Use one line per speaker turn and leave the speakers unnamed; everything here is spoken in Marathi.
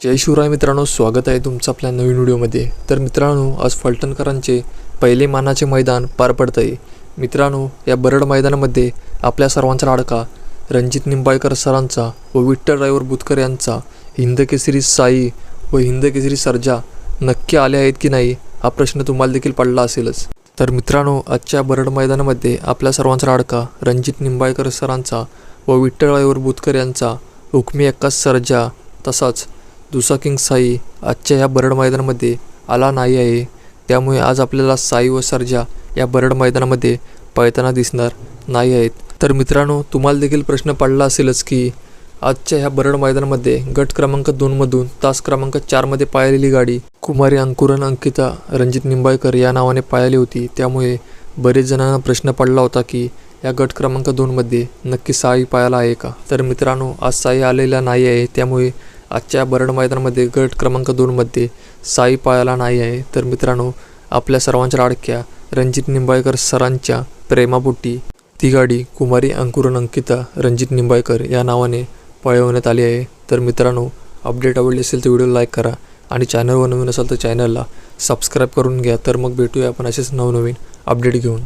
जय शिवराय मित्रांनो स्वागत आहे तुमचं आपल्या नवीन व्हिडिओमध्ये. तर मित्रांनो आज फलटणकरांचे पहिले मानाचे मैदान पार पडत आहे मित्रांनो या बरड मैदानामध्ये आपल्या सर्वांचा लाडका रणजित निंबाळकर सरांचा व विठ्ठल रायवर बुतकर यांचा हिंदकेसरी साई व हिंदकेसरी सर्जा नक्की आले आहेत की नाही हा प्रश्न तुम्हाला देखील पडला असेलच. तर मित्रांनो आजच्या बरड मैदानामध्ये आपल्या सर्वांचा लाडका रणजित निंबाळकर सरांचा व विठ्ठल रायवर बुतकर यांचा हुकमी एक्का सर्जा तसाच दुसरा किंग साई आजच्या ह्या बरड मैदानामध्ये आला नाही आहे. त्यामुळे आज आपल्याला साई व सर्जा या बरड मैदानामध्ये पळताना दिसणार नाही आहेत. तर मित्रांनो तुम्हाला देखील प्रश्न पडला असेलच की आजच्या ह्या बरड मैदानामध्ये गट क्रमांक दोनमधून तास क्रमांक चारमध्ये पाळलेली गाडी कुमारी अंकुरन अंकिता रणजित निंबाळकर या नावाने पाळली होती. त्यामुळे बरेच जणांना प्रश्न पडला होता की या गट क्रमांक दोनमध्ये नक्की साई पायाला आहे का? तर मित्रांनो आज साई आलेला नाही आहे. त्यामुळे आजच्या बरड मैदानामध्ये गट क्रमांक दोनमध्ये साई पायाला नाही आहे. तर मित्रांनो आपल्या सर्वांच्या लाडक्या रणजित निंबाळकर सरांच्या प्रेमापोटी ती गाडी कुमारी अंकुरन अंकिता रणजित निंबाळकर या नावाने पळवण्यात आली आहे. तर मित्रांनो अपडेट आवडली असेल तर व्हिडिओ लाईक करा आणि चॅनलवर नवीन असाल तर चॅनलला सबस्क्राईब करून घ्या. तर मग भेटूया आपण असेच नवनवीन अपडेट घेऊन.